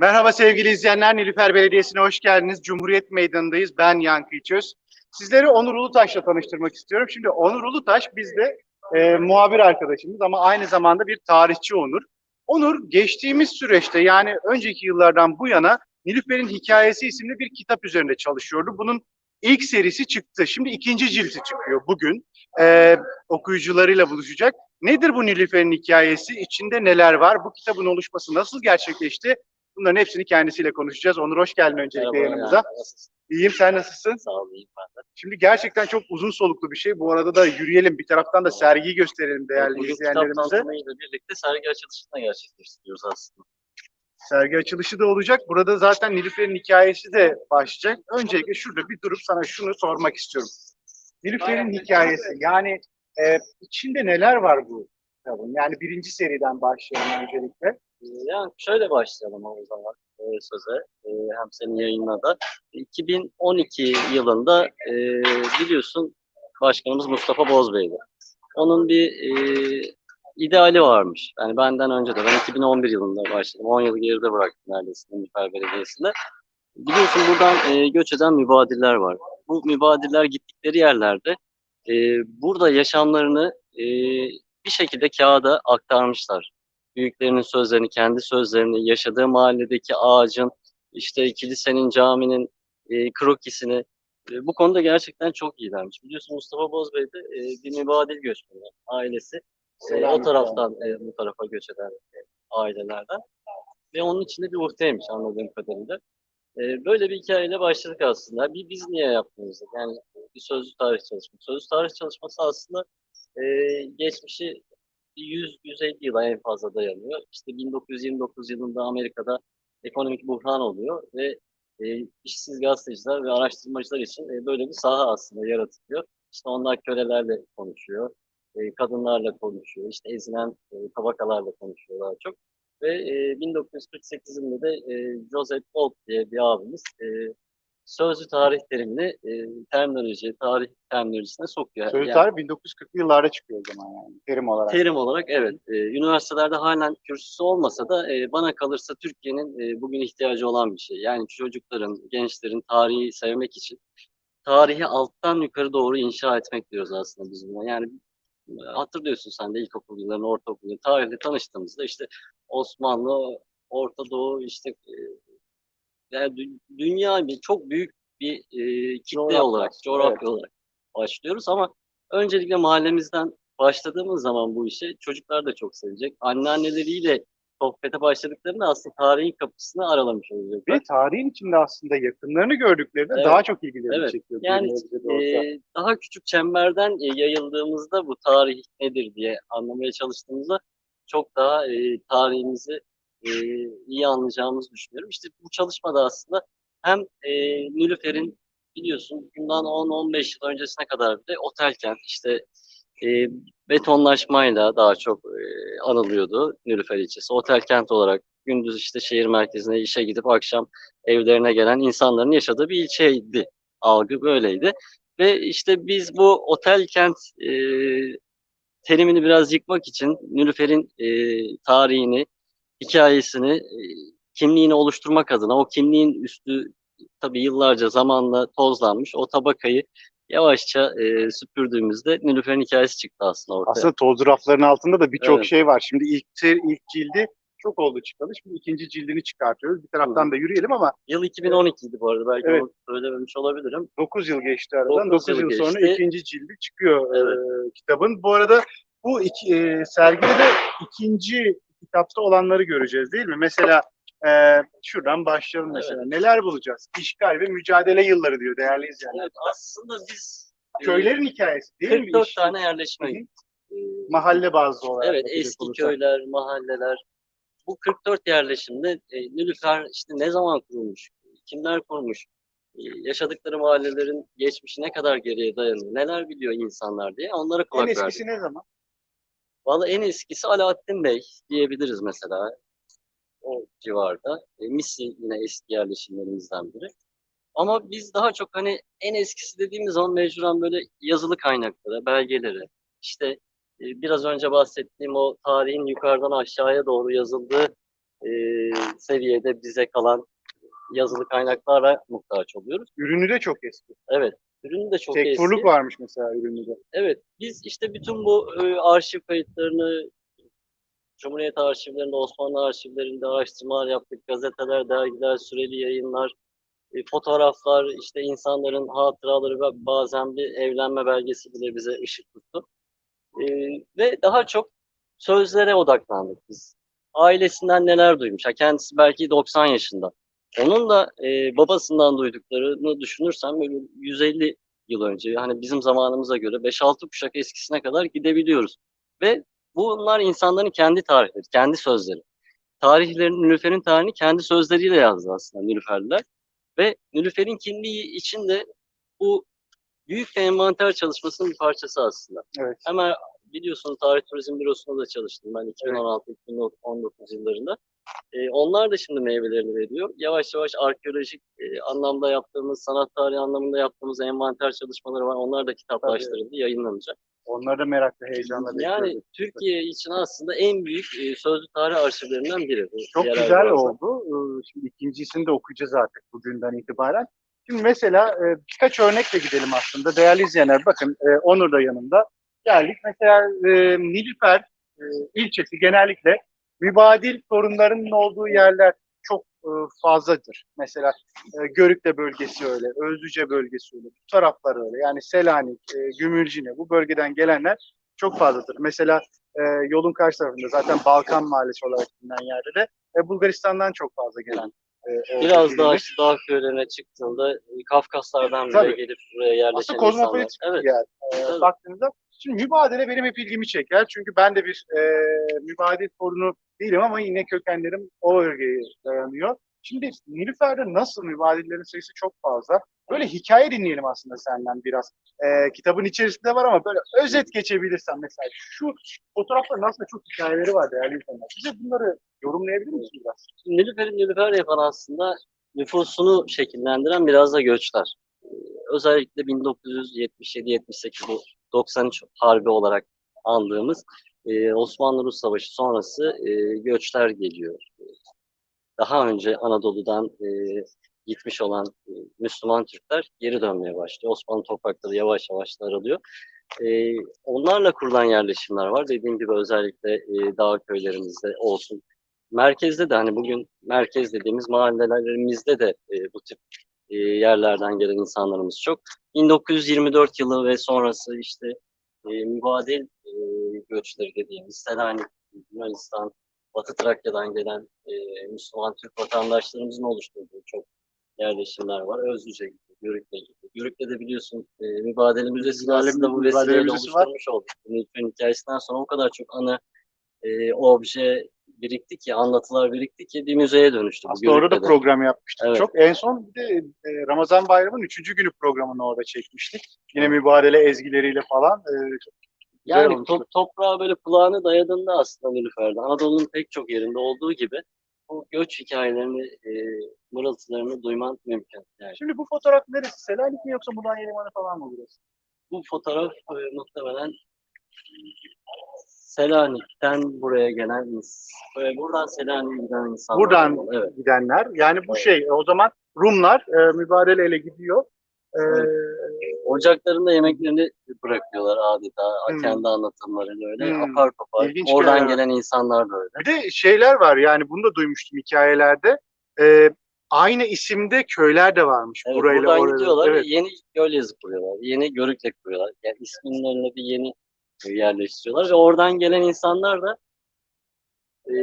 Merhaba sevgili izleyenler, Nilüfer Belediyesi'ne hoş geldiniz. Cumhuriyet Meydanı'ndayız. Ben Yankı İçöz. Sizleri Onur Ulutaş'la tanıştırmak istiyorum. Şimdi Onur Ulutaş bizde e, muhabir arkadaşımız ama aynı zamanda bir tarihçi Onur. Onur geçtiğimiz süreçte yani önceki yıllardan bu yana Nilüfer'in Hikayesi isimli bir kitap üzerinde çalışıyordu. Bunun ilk serisi çıktı. Şimdi ikinci cilti çıkıyor bugün. E, okuyucularıyla buluşacak. Nedir bu Nilüfer'in hikayesi? İçinde neler var? Bu kitabın oluşması nasıl gerçekleşti? Bunların hepsini kendisiyle konuşacağız. Onur hoş geldin öncelikle Merhaba, yanımıza. yani, nasılsın? İyiyim sen nasılsın? Sağ ol, iyiyim ben de. Şimdi gerçekten çok uzun soluklu bir şey. Bu arada da yürüyelim bir taraftan da sergiyi gösterelim değerli Bugün izleyenlerimize. birlikte sergi açılışını da gerçekleştiriyoruz aslında. Sergi açılışı da olacak. Burada zaten Nilüfer'in hikayesi de başlayacak. Öncelikle şurada bir durup sana şunu sormak istiyorum. Nilüfer'in hikayesi yani e, içinde neler var bu kitabın? Yani birinci seriden başlayalım öncelikle. Yani şöyle başlayalım o zaman e, söze, e, hem senin yayınla da. 2012 yılında e, biliyorsun başkanımız Mustafa Bozbey'di. Onun bir e, ideali varmış. Yani benden önce de, ben 2011 yılında başladım. 10 yıl geride bıraktım neredeyse Nilüfer Belediyesi'nde. Biliyorsun buradan e, göç eden mübadiller var. Bu mübadiller gittikleri yerlerde e, burada yaşamlarını e, bir şekilde kağıda aktarmışlar. Büyüklerinin sözlerini, kendi sözlerini, yaşadığı mahalledeki ağacın, işte kilisenin, caminin e, krokisini. E, bu konuda gerçekten çok iyilermiş. Biliyorsun Mustafa Bozbey de e, bir mübadil göçmeni ailesi. E, o taraftan e, bu tarafa göç eden e, ailelerden. Ve onun içinde bir uhteymiş anladığım kadarıyla. E, böyle bir hikayeyle başladık aslında. Bir biz niye yapmıyoruz? Yani bir sözlü tarih çalışması. Sözlü tarih çalışması aslında e, geçmişi 100-150 yıla en fazla dayanıyor. İşte 1929 yılında Amerika'da ekonomik buhran oluyor ve e, işsiz gazeteciler ve araştırmacılar için e, böyle bir saha aslında yaratılıyor. İşte onlar kölelerle konuşuyor, e, kadınlarla konuşuyor, işte ezilen e, tabakalarla konuşuyor daha çok. Ve e, 1948 yılında da e, Joseph Gold diye bir abimiz e, sözlü tarih terimini e, terminoloji, tarih terminolojisine sokuyor. Sözlü Yani- tarih 1940'lı yıllarda çıkıyor o zaman yani terim olarak. Terim olarak evet. E, üniversitelerde halen kürsüsü olmasa da e, bana kalırsa Türkiye'nin e, bugün ihtiyacı olan bir şey. Yani çocukların, gençlerin tarihi sevmek için tarihi alttan yukarı doğru inşa etmek diyoruz aslında biz buna. Yani hatırlıyorsun sen de ilkokul yıllarını, ortaokul yıllarını tarihle tanıştığımızda işte Osmanlı, Orta Doğu işte e, yani dü- dünya bir çok büyük bir e, kitle Coğrafya, olarak, coğrafya olarak başlıyoruz ama öncelikle mahallemizden başladığımız zaman bu işe çocuklar da çok sevecek. Anneanneleriyle sohbete başladıklarında aslında tarihin kapısını aralamış olacaklar. Ve tarihin içinde aslında yakınlarını gördüklerinde Evet. daha çok ilgilerini Evet. çekiyor. Yani e, daha küçük çemberden e, yayıldığımızda bu tarih nedir diye anlamaya çalıştığımızda çok daha e, tarihimizi e, iyi anlayacağımızı düşünüyorum. İşte bu çalışmada aslında hem e, Nilüfer'in biliyorsun bundan 10-15 yıl öncesine kadar bile otelkent işte e, betonlaşmayla daha çok e, anılıyordu Nilüfer ilçesi. Otelkent olarak gündüz işte şehir merkezine işe gidip akşam evlerine gelen insanların yaşadığı bir ilçeydi algı böyleydi. Ve işte biz bu otel kent e, terimini biraz yıkmak için Nilüfer'in e, tarihini, hikayesini, e, kimliğini oluşturmak adına o kimliğin üstü tabii yıllarca zamanla tozlanmış o tabakayı yavaşça e, süpürdüğümüzde Nilüfer'in hikayesi çıktı aslında ortaya. Aslında toz rafların altında da birçok Evet. şey var. Şimdi ilk ilk cildi çok oldu çıkalı. Şimdi ikinci cildini çıkartıyoruz. Bir taraftan da yürüyelim ama Yıl 2012 idi bu arada belki Evet. onu söylememiş olabilirim. 9 yıl geçti aradan. Dokuz 9 yıl, yıl sonra geçti. ikinci cildi çıkıyor Evet. e, kitabın. Bu arada bu iki, e, sergide de ikinci kitapta olanları göreceğiz değil mi? Mesela e, şuradan başlayalım mesela. Neler bulacağız? İşgal ve mücadele yılları diyor değerli izleyenler. Evet, aslında biz e, Köylerin hikayesi değil mi? 44 İş- tane yerleşme e, Mahalle bazlı olarak. Evet eski olursak. köyler, mahalleler. Bu 44 yerleşimde e, Nilüfer işte ne zaman kurulmuş, kimler kurmuş, e, yaşadıkları mahallelerin geçmişi ne kadar geriye dayanıyor, neler biliyor insanlar diye onlara En kulak verdik. eskisi ne zaman? Vallahi en eskisi Alaaddin Bey diyebiliriz mesela o civarda. E, Misi yine eski yerleşimlerimizden biri. Ama biz daha çok hani en eskisi dediğimiz zaman mecburen böyle yazılı kaynaklara, belgelere, işte e, biraz önce bahsettiğim o tarihin yukarıdan aşağıya doğru yazıldığı e, seviyede bize kalan yazılı kaynaklara muhtaç oluyoruz. Ürünü de çok eski. Evet, ürün de çok Tekfurluk eski. varmış mesela ürünü de. Evet, biz işte bütün bu e, arşiv kayıtlarını Cumhuriyet arşivlerinde, Osmanlı arşivlerinde araştırmalar yaptık. Gazeteler, dergiler, süreli yayınlar, e, fotoğraflar, işte insanların hatıraları ve bazen bir evlenme belgesi bile bize ışık tuttu. E, ve daha çok sözlere odaklandık biz. Ailesinden neler duymuş. Ha, kendisi belki 90 yaşında. Onun da e, babasından duyduklarını düşünürsem böyle 150 yıl önce hani bizim zamanımıza göre 5-6 kuşak eskisine kadar gidebiliyoruz. Ve bunlar insanların kendi tarihleri, kendi sözleri. Tarihlerin, Nilüfer'in tarihini kendi sözleriyle yazdı aslında Nilüferliler. Ve Nilüfer'in kimliği için de bu büyük bir envanter çalışmasının bir parçası aslında. Evet. Hemen biliyorsun Tarih Turizm Bürosu'nda da çalıştım ben 2016-2019 yıllarında. Ee, onlar da şimdi meyvelerini veriyor. Yavaş yavaş arkeolojik e, anlamda yaptığımız, sanat tarihi anlamında yaptığımız envanter çalışmaları var. Onlar da kitaplaştırıldı, yayınlanacak. Onları da merakla, heyecanla Yani bekliyoruz. Türkiye için aslında en büyük e, sözlü tarih arşivlerinden biri. bu Çok güzel varsa. oldu. Ee, Şimdi ikincisini de okuyacağız artık bugünden itibaren. Şimdi mesela e, birkaç örnekle gidelim aslında. Değerli izleyenler bakın e, Onur da yanımda. Geldik. Mesela e, Nilüfer e, ilçesi genellikle mübadil sorunlarının olduğu yerler çok e, fazladır. Mesela e, Görükle bölgesi öyle, Özlüce bölgesi öyle, bu taraflar öyle. Yani Selanik, e, Gümülcine bu bölgeden gelenler çok fazladır. Mesela e, yolun karşı tarafında zaten Balkan Mahallesi olarak bilinen yerde de e, Bulgaristan'dan çok fazla gelen e, olduğu Biraz daha bilinir. işte dağ köylerine çıktığında e, Kafkaslardan bile Tabii. gelip buraya yerleşen Aslında kozmopolit insanlar. Evet. bir yer. E, Tabii. baktığınızda şimdi mübadele benim hep ilgimi çeker. Çünkü ben de bir e, mübadil sorunu değilim ama yine kökenlerim o bölgeye dayanıyor. Şimdi Nilüfer'de nasıl mübadillerin sayısı çok fazla. Böyle hikaye dinleyelim aslında senden biraz. E, kitabın içerisinde var ama böyle özet geçebilirsen mesela şu fotoğrafların aslında çok hikayeleri var değerli insanlar. Bize bunları yorumlayabilir misin biraz? Nilüfer'in Nilüfer yapan aslında nüfusunu şekillendiren biraz da göçler. Ee, Özellikle 1977-78 bu 93 Harbi olarak andığımız e, Osmanlı-Rus Savaşı sonrası e, göçler geliyor. Daha önce Anadolu'dan e, gitmiş olan e, Müslüman Türkler geri dönmeye başlıyor. Osmanlı toprakları yavaş yavaş daralıyor. E, onlarla kurulan yerleşimler var. Dediğim gibi özellikle e, dağ köylerimizde olsun, merkezde de hani bugün merkez dediğimiz mahallelerimizde de e, bu tip e, yerlerden gelen insanlarımız çok. 1924 yılı ve sonrası işte e, mübadil e, göçleri dediğimiz Selanik, Yunanistan, Batı Trakya'dan gelen e, Müslüman Türk vatandaşlarımızın oluşturduğu çok yerleşimler var. Özlüce gibi, Görük'te gibi. Görük'te de biliyorsun e, Mübadele Mübadele- aslında bu vesileyle Müzesi var. oluşturmuş olduk. Nilüfer'in hikayesinden sonra o kadar çok anı e, obje birikti ki, anlatılar birikti ki bir müzeye dönüştü. Aslında orada da program yapmıştık. Evet. Çok en son bir de e, Ramazan Bayramı'nın üçüncü günü programını orada çekmiştik. Yine mübarele ezgileriyle falan. E, çok Yani top, toprağa böyle kulağını dayadığında aslında Nilüfer'de Anadolu'nun pek çok yerinde olduğu gibi bu göç hikayelerini, e, mırıltılarını duyman mümkün. Yani Şimdi bu fotoğraf neresi? Selanik mi yoksa Mudanya Limanı falan mı burası? bu fotoğraf e, muhtemelen Selanik'ten buraya gelen ins- e, buradan Selanik'e giden insanlar. Buradan Evet. gidenler. Yani bu Evet. şey o zaman Rumlar e, mübarele ele gidiyor. E, Ocaklarında yemeklerini bırakıyorlar adeta. Hmm. Kendi anlatımlarıyla öyle. Hmm. Apar topar. İlginç Oradan var. gelen insanlar da öyle. Bir de şeyler var yani bunu da duymuştum hikayelerde. E, aynı isimde köyler de varmış. Evet, burayla buradan oraya. gidiyorlar Evet. ve yeni göl yazı kuruyorlar. Yeni Görükle kuruyorlar. Yani isminin önüne bir yeni yerleştiriyorlar ve oradan gelen insanlar da e,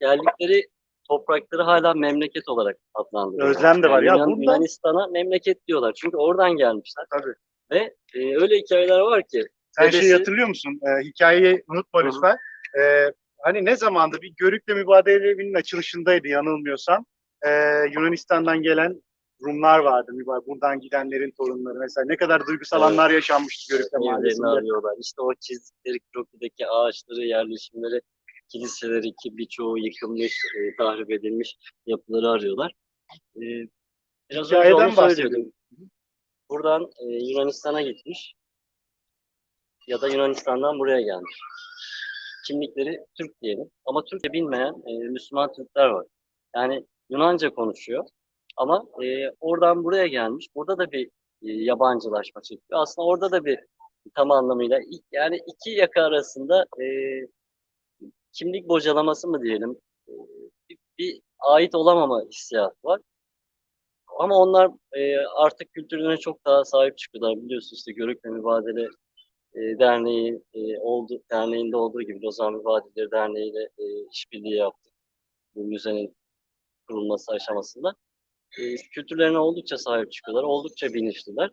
geldikleri toprakları hala memleket olarak adlandırıyorlar. Özlem de var. Ya Yunan- bundan- Yunanistan'a memleket diyorlar. Çünkü oradan gelmişler. Tabii. Ve e, öyle hikayeler var ki Sen Dedesi- şeyi hatırlıyor musun? Ee, hikayeyi unutma lütfen. Ee, hani ne zamanda bir Görük'le mübadele evinin açılışındaydı yanılmıyorsam. Ee, Yunanistan'dan gelen Rumlar vardı. müba- Buradan gidenlerin torunları. Mesela ne kadar duygusal Evet. anlar yaşanmıştı Görük'le mahallesinde. arıyorlar. İşte o çizdikleri krokideki ağaçları, yerleşimleri, kiliseleri ki birçoğu yıkılmış, e, tahrip edilmiş yapıları arıyorlar. E, biraz önce Hikayeden onu bahsediyorum. söylüyordum. Buradan e, Yunanistan'a gitmiş ya da Yunanistan'dan buraya gelmiş. kimlikleri Türk diyelim. Ama Türkçe bilmeyen e, Müslüman Türkler var. Yani Yunanca konuşuyor. Ama e, oradan buraya gelmiş. Burada da bir e, yabancılaşma çekiyor. Aslında orada da bir tam anlamıyla yani iki yaka arasında e, kimlik bocalaması mı diyelim e, bir, bir ait olamama hissiyatı var. Ama onlar e, artık kültürlerine çok daha sahip çıkıyorlar. Biliyorsunuz işte Görükle Mübadele e, Derneği e, oldu, derneğinde olduğu gibi Lozan Mübadeleleri Derneği ile e, işbirliği yaptık. Bu müzenin kurulması aşamasında. E, kültürlerine oldukça sahip çıkıyorlar, oldukça bilinçliler.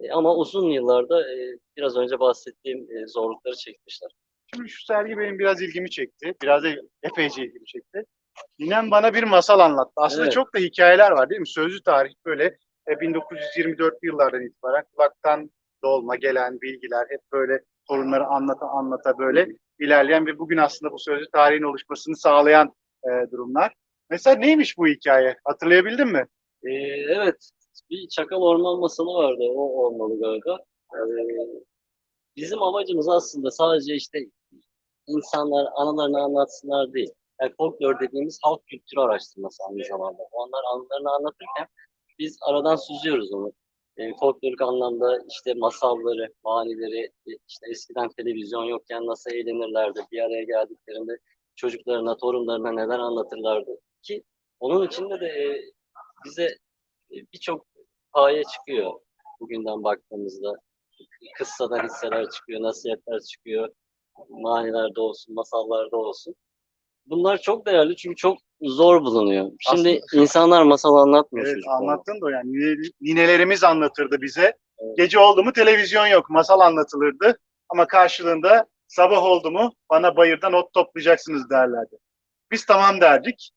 E, ama uzun yıllarda e, biraz önce bahsettiğim e, zorlukları çekmişler. Şimdi şu sergi benim biraz ilgimi çekti. Biraz da epeyce ilgimi çekti. Ninem bana bir masal anlattı. Aslında Evet. çok da hikayeler var değil mi? Sözlü tarih böyle e, 1924 yıllardan itibaren kulaktan dolma gelen bilgiler hep böyle sorunları anlata anlata böyle ilerleyen ve bugün aslında bu sözlü tarihin oluşmasını sağlayan e, durumlar. Mesela neymiş bu hikaye? Hatırlayabildin mi? E, evet, bir Çakal Orman masalı vardı, o olmalı galiba. E, bizim amacımız aslında sadece işte insanlar anılarını anlatsınlar değil. Yani folklor dediğimiz halk kültürü araştırması aynı zamanda. Onlar anılarını anlatırken biz aradan süzüyoruz onu. E, folklorik anlamda işte masalları, manileri, e, işte eskiden televizyon yokken nasıl eğlenirlerdi, bir araya geldiklerinde çocuklarına, torunlarına neler anlatırlardı ki onun içinde de e, bize e, birçok paye çıkıyor bugünden baktığımızda. Kıssadan hisseler çıkıyor, nasihatler çıkıyor, manilerde olsun, masallarda olsun. Bunlar çok değerli çünkü çok zor bulunuyor. Şimdi Aslında- insanlar masal anlatmıyor Evet çocuklara. anlattın da yani nine- ninelerimiz anlatırdı bize. Evet. Gece oldu mu televizyon yok, masal anlatılırdı. Ama karşılığında sabah oldu mu bana bayırdan ot toplayacaksınız derlerdi. Biz tamam derdik.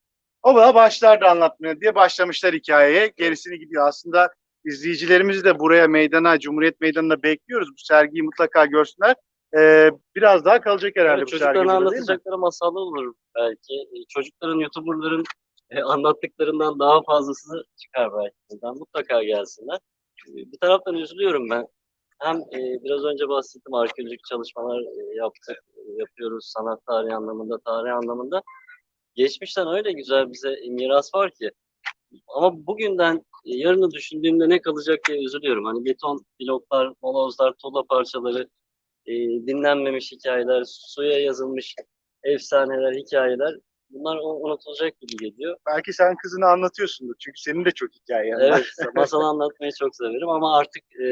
O da başlardı anlatmaya diye başlamışlar hikayeye. Gerisini gidiyor. Aslında izleyicilerimizi de buraya meydana, Cumhuriyet Meydanı'na bekliyoruz. Bu sergiyi mutlaka görsünler. Ee, biraz daha kalacak herhalde Evet, bu çocukların sergi. mi? anlatacakları masallar olur belki. E, Çocukların, YouTuber'ların e, anlattıklarından daha fazlası çıkar belki. buradan. Mutlaka gelsinler. E, Bir taraftan üzülüyorum ben. Hem e, biraz önce bahsettim arkeolojik çalışmalar e, yaptık, e, yapıyoruz sanat tarihi anlamında, tarih anlamında. Geçmişten öyle güzel bize miras var ki. Ama bugünden e, yarını düşündüğümde ne kalacak diye üzülüyorum. Hani beton bloklar, molozlar, tuğla parçaları, e, dinlenmemiş hikayeler, suya yazılmış efsaneler, hikayeler bunlar unutulacak gibi geliyor. Belki sen kızına anlatıyorsundur. Çünkü senin de çok hikayen var. Evet, masal anlatmayı çok severim ama artık e,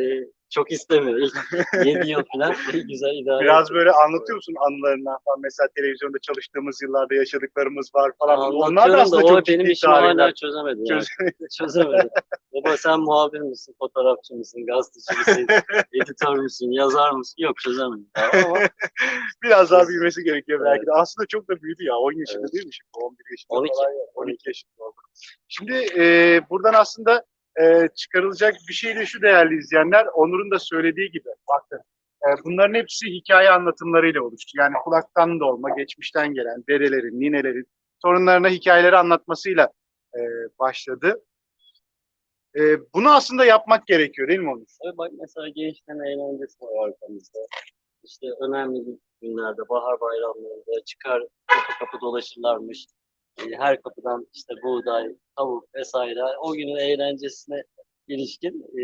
çok istemiyorum. İlk 7 yıl falan güzel idare Biraz ettim. böyle anlatıyor musun anılarından falan? Mesela televizyonda çalıştığımız yıllarda yaşadıklarımız var falan. Onlar da Anlatıyorum da aslında o çok benim işimi hala çözemedi. Yani. Çöz- Çözemedi. Baba sen muhabir misin, fotoğrafçı mısın, gazeteci misin, editör müsün, yazar mısın? Yok çözemedim. Ama Biraz daha büyümesi gerekiyor belki de. Aslında çok da büyüdü ya. 10 yaşında Evet. değil mi şimdi? 11 yaşında 12. falan ya. 12 yaşında oldu. Şimdi e, buradan aslında e, çıkarılacak bir şey de şu değerli izleyenler. Onur'un da söylediği gibi. Bakın. e, bunların hepsi hikaye anlatımlarıyla oluştu. Yani kulaktan dolma, geçmişten gelen dedelerin, ninelerin torunlarına hikayeleri anlatmasıyla e, başladı. E, bunu aslında yapmak gerekiyor değil mi Onur? Tabii bak mesela gençlerin eğlencesi var arkamızda. İşte önemli günlerde, bahar bayramlarında çıkar kapı kapı dolaşırlarmış. Ee, Her kapıdan işte buğday, tavuk vesaire o günün eğlencesine ilişkin e,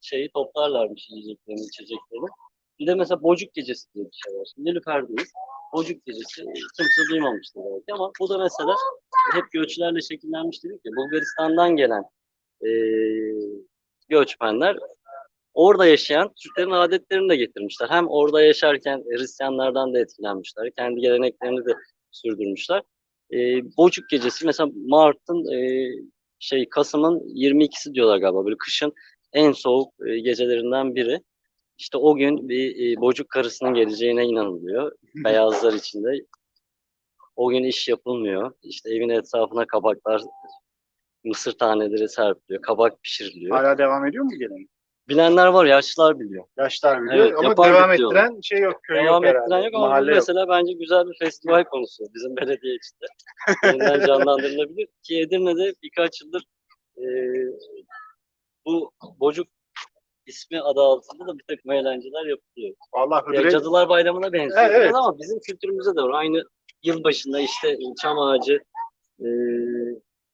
şeyi toplarlarmış yiyeceklerini, içeceklerini. Bir de mesela Bocuk Gecesi diye bir şey var. Şimdi Nilüfer'deyiz. Bocuk Gecesi e, kimse duymamıştır belki ama bu da mesela hep göçlerle şekillenmiş dedik ya. Bulgaristan'dan gelen e, göçmenler orada yaşayan Türklerin adetlerini de getirmişler. Hem orada yaşarken Hristiyanlardan da etkilenmişler. Kendi geleneklerini de sürdürmüşler. E, Bocuk gecesi mesela Mart'ın e, şey Kasım'ın 22'si diyorlar galiba böyle kışın en soğuk e, gecelerinden biri. İşte o gün bir e, bocuk karısının geleceğine inanılıyor. Beyazlar içinde. O gün iş yapılmıyor. İşte evin etrafına kabaklar, mısır taneleri serpiliyor. Kabak pişiriliyor. Hala devam ediyor mu gelenek? Bilenler var, yaşlılar biliyor. Yaşlar biliyor Evet, ama devam diyorlar. ettiren şey yok, köy Devam yok herhalde. ettiren yok ama bu Mahalle yok. mesela bence güzel bir festival konusu bizim belediye içinde. Yeniden canlandırılabilir ki Edirne'de birkaç yıldır e, bu Bocuk ismi adı altında da bir takım eğlenceler yapılıyor. Vallahi Ya Hıdrellez Cadılar Bayramı'na benziyor Evet, evet. biraz ama bizim kültürümüzde de var. Aynı yılbaşında işte çam ağacı e,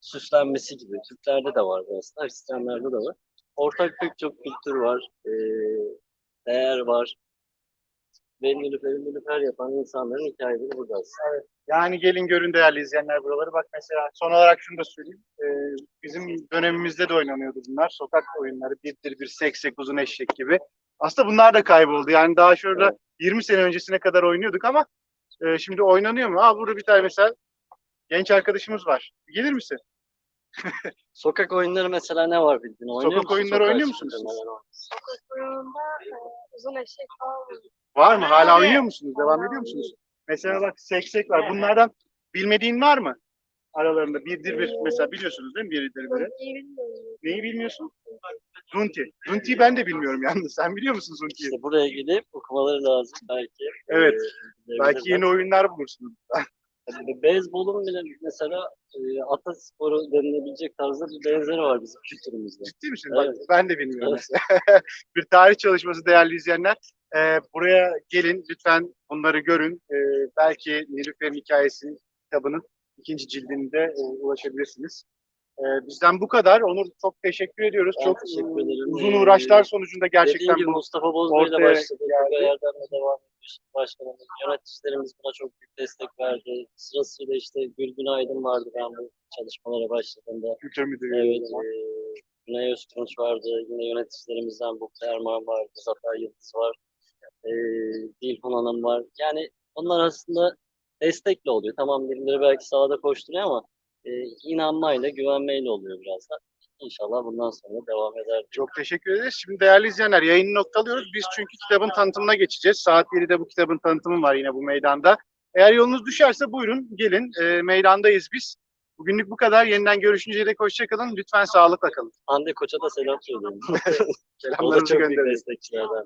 süslenmesi gibi. Türklerde de var bu aslında. Hristiyanlarda da var. Ortak pek çok kültür var. e, değer var. Ve nilüferi nilüfer yapan insanların hikayeleri burada aslında. Yani gelin görün değerli izleyenler buraları. Bak mesela son olarak şunu da söyleyeyim. Ee, bizim dönemimizde de oynanıyordu bunlar. Sokak oyunları. Birdir bir seksek uzun eşek gibi. Aslında bunlar da kayboldu. Yani daha şurada 20 sene öncesine kadar oynuyorduk ama e, şimdi oynanıyor mu? Aa burada bir tane mesela genç arkadaşımız var. Gelir misin? Sokak oyunları mesela ne var bildiğin? Oynuyor Sokak musun? oyunları oynuyor musunuz siz? Sokak oyununda e, uzun eşek falan var. Var mı? Hala oynuyor musunuz? Devam ediyor musunuz? Mesela bak seksek var. Bunlardan bilmediğin var mı? Aralarında birdir bir mesela biliyorsunuz değil mi? Biridir biri. Bilmiyorum. Neyi bilmiyorsun? Zunti. Zunti'yi ben de bilmiyorum yalnız. Sen biliyor musun Zunti'yi? İşte buraya gelip okumaları lazım belki. Evet. Ee, Belki yeni oyunlar bulursunuz. Yani Beyzbolun bile mesela e, atasporu denilebilecek tarzda bir benzeri var bizim kültürümüzde. Ciddi misin? Bak Evet. ben de bilmiyorum Evet. bir tarih çalışması değerli izleyenler. Ee, buraya gelin lütfen bunları görün. Ee, belki Nilüfer'in hikayesi kitabının ikinci cildinde e, ulaşabilirsiniz. Ee, bizden bu kadar. Onur çok teşekkür ediyoruz. Ben çok teşekkür e, ederim. uzun Ee, uğraşlar sonucunda gerçekten bu Mustafa Bozbey ile ortaya başladı. geldi. Bu yerden de devam. Başkanımız, yöneticilerimiz buna çok büyük destek verdi. Sırasıyla işte Gülgün Aydın vardı ben bu çalışmalara başladığımda. kültür müdürü. Evet, e, Güney Öztunç vardı. Yine yöneticilerimizden Bukta Erman vardı. Zafer Yıldız var. E, Dilhun Hanım var. Yani onlar aslında destekle oluyor. Tamam birileri belki sahada koşturuyor ama e, inanmayla, güvenmeyle oluyor biraz da. İnşallah bundan sonra devam eder. Çok teşekkür ederiz. Şimdi değerli izleyenler yayını noktalıyoruz. Biz çünkü kitabın tanıtımına geçeceğiz. Saat 7'de bu kitabın tanıtımı var yine bu meydanda. Eğer yolunuz düşerse buyurun gelin. E, meydandayız biz. Bugünlük bu kadar. Yeniden görüşünceye dek hoşçakalın. Lütfen sağlıkla kalın. Hande Koç'a da selam söyleyelim. o da Selamlarımızı çok büyük gönderin. destekçilerden.